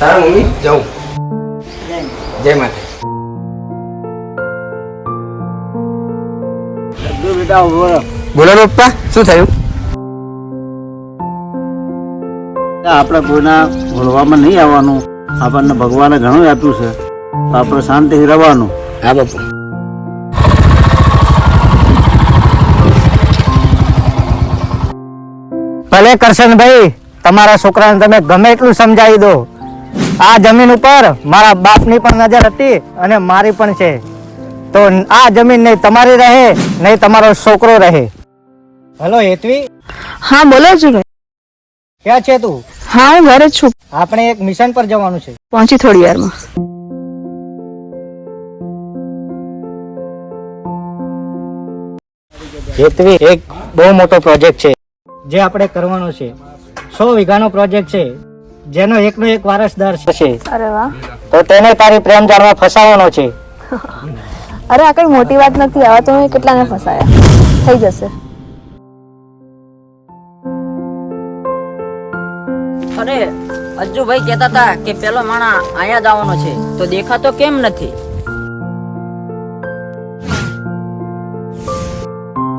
તારા મમ્મી? જાઉં. જય માતા બોલો બોલો પપ્પા શું થયું? આપણે કોઈના ભૂલવામાં નહીં આવવાનું. આપણને ભગવાને ઘણું આપ્યું છે. તો આપણે શાંતિથી રહેવાનું. હા બાપુ. ભલે કરશનભાઈ તમારા છોકરાને તમે ગમે એટલું સમજાવી દો. આ જમીન ઉપર મારા બાપની પણ નજર હતી અને મારી પણ છે. તો આ જમીન નહીં તમારી રહે નહીં તમારો છોકરો રહે. હેલો હેતવી? હા બોલો છું ક્યાં છે તું? હા હું ઘરે જ છું. આપણે એક મિશન પર જવાનું છે. પહોંચી થોડી વારમાં. હેતવી એક બહુ મોટો પ્રોજેક્ટ છે. જે આપણે કરવાનો છે. સો વીઘાનો પ્રોજેક્ટ છે. જેનો એકનો એક વારસદાર છે. અરે વાહ. તો તેને તારી પ્રેમ જાળમાં ફસાવવાનો છે. અરે આ કઈ મોટી વાત નથી આવા તો મેં કેટલાને ફસાયા. થઈ જશે. અરે અજ્જુભાઈ કહેતા હતા કે પેલો માણા અહીંયા જ આવવાનો છે. તો દેખાતો કેમ નથી?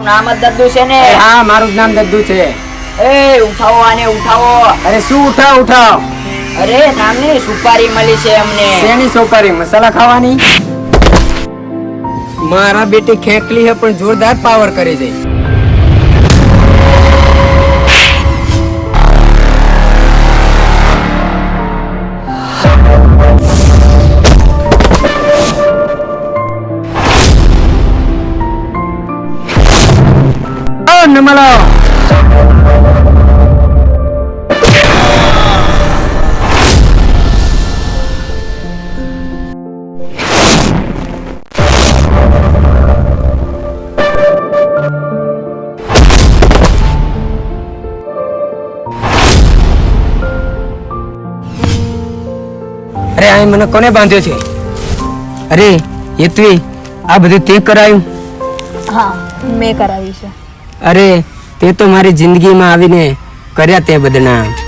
નામ જ દદ્દુ છે ને? હા મારું નામ દદ્દુ છે. એ ઉઠાવો આને ઉઠાવો. અરે શું ઉઠાવ ઉઠાવ? અરે નામની સુપારી મળી છે અમને. શેની સુપારી? મસાલા ખાવાની? મારા બેટી ખેંકલી હે પણ જોરદાર પાવર કરી દે ઓ નમલો. અરે આ મને કોને બાંધ્યો છે? અરે યત્વી આ બધું તે કરાયું? હા મેં કરાવ્યું છે. અરે તે તો મારી જિંદગીમાં આવીને કર્યા તે બદનામ.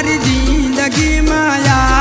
મારી જિંદગીમાં આવીને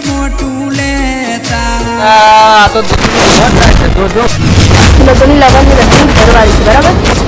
મોટું લેતા. આ તો જો જો. લોકોની લગનની રસમ ઘરવાળી છે બરાબર?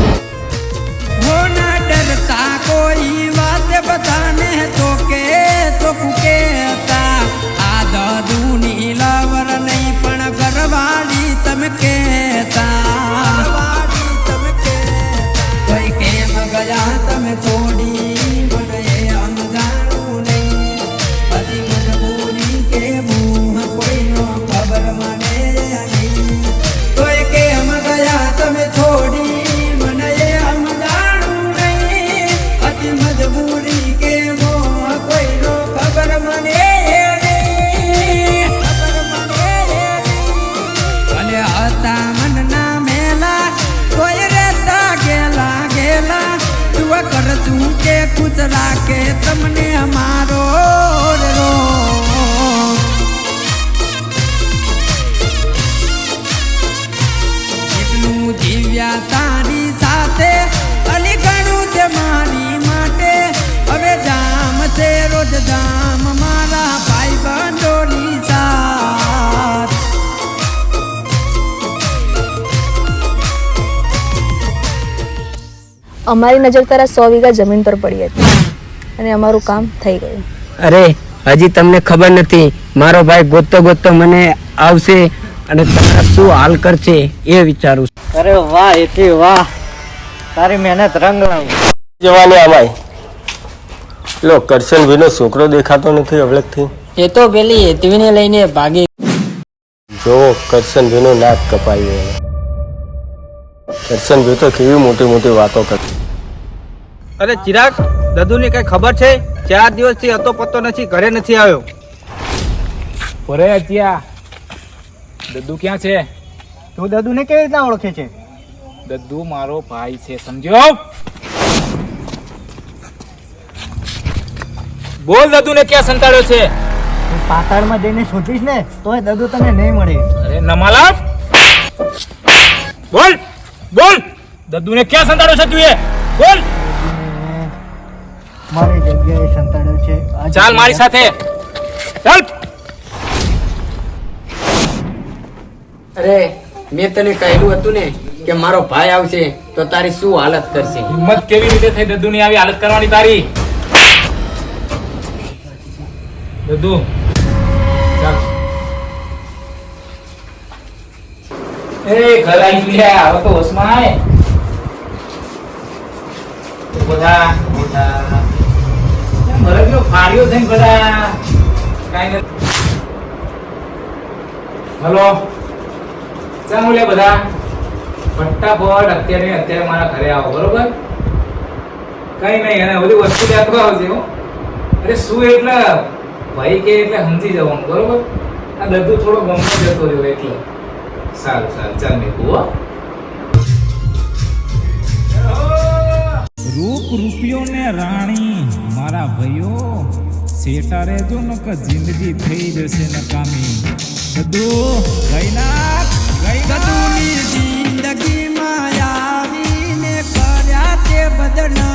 ખુશ રાખે તમને અમારો એટલું જીવ્યા તારી અમારી નજર તારા સો વીઘા જમીન પર પડી હતી. અને અમારું કામ થઈ ગયું. અરે હજી તમને ખબર નથી મારો ભાઈ ગોતતો ગોતતો મને આવશે અને તમારા શું હાલ કરશે એ વિચારું અરે વાહ એથી વાહ. તારી મહેનત રંગ લાવું. આ ભાઈ. લો કરશન વિનો છોકરો દેખાતો નથી અવળકથી એ તો પેલી હેતવીને લઈને ભાગી. જો કરશન વિનો નાક કપાઈ એને કરશન ભાઈ તો કેવી મોટી મોટી વાતો કરી. અરે ચિરાગ દદુની કઈ ખબર છે? ચાર દિવસથી હતો પત્તો નથી ઘરે નથી આવ્યો. ઓરે અત્યા દદ્દુ ક્યાં છે? તું દદુને કેવી રીતના ઓળખે છે? દદ્દુ મારો ભાઈ છે સમજ્યો? બોલ દદ્દુ ને ક્યાં સંતાડ્યો છે? પાતાળ પાતાળમાં જઈને શોધીશ ને તોય દદુ તને નહીં મળે. અરે નમાલા બોલ! બોલ! દદ્દુ ક્યાં સંતાડો છે તું એ? બોલ! મારી જગ્યાએ સંતાડો છે. ચાલ મારી સાથે. ચાલ! અરે મેં તને કહેલું હતું ને કે મારો ભાઈ આવશે તો તારી શું હાલત કરશે? હિંમત કેવી રીતે થઈ દદ્દુ ની આવી હાલત કરવાની તારી? દદ્દુ એ ઘર આવી તો હોશમાં આય બધા બધા મરદનો ફાડ્યો છે બધા. કાંઈ નથી. હલો. ચાલ બધા? ફટાફટ અત્યારે અત્યારે મારા ઘરે આવો, બરોબર? કઈ નહીં, અને બધી વસ્તુ લેતો આવજે હો. શું એટલે? ભાઈ કે એટલે સમજી જવાનું, બરોબર? આ દદ્દુ થોડો ગમતો જતો રહ્યો, એટલે. સારું સારું. ચાલ મેં હો. રૂપ રૂપિયો ને રાણી મારા ભાઈઓ સેટા રહેજો ન કે જિંદગી થઈ જશે નકામી. બધું ગઈ ના ગઈ ગદુની જિંદગીમાં આવીને કર્યા તે બદનામ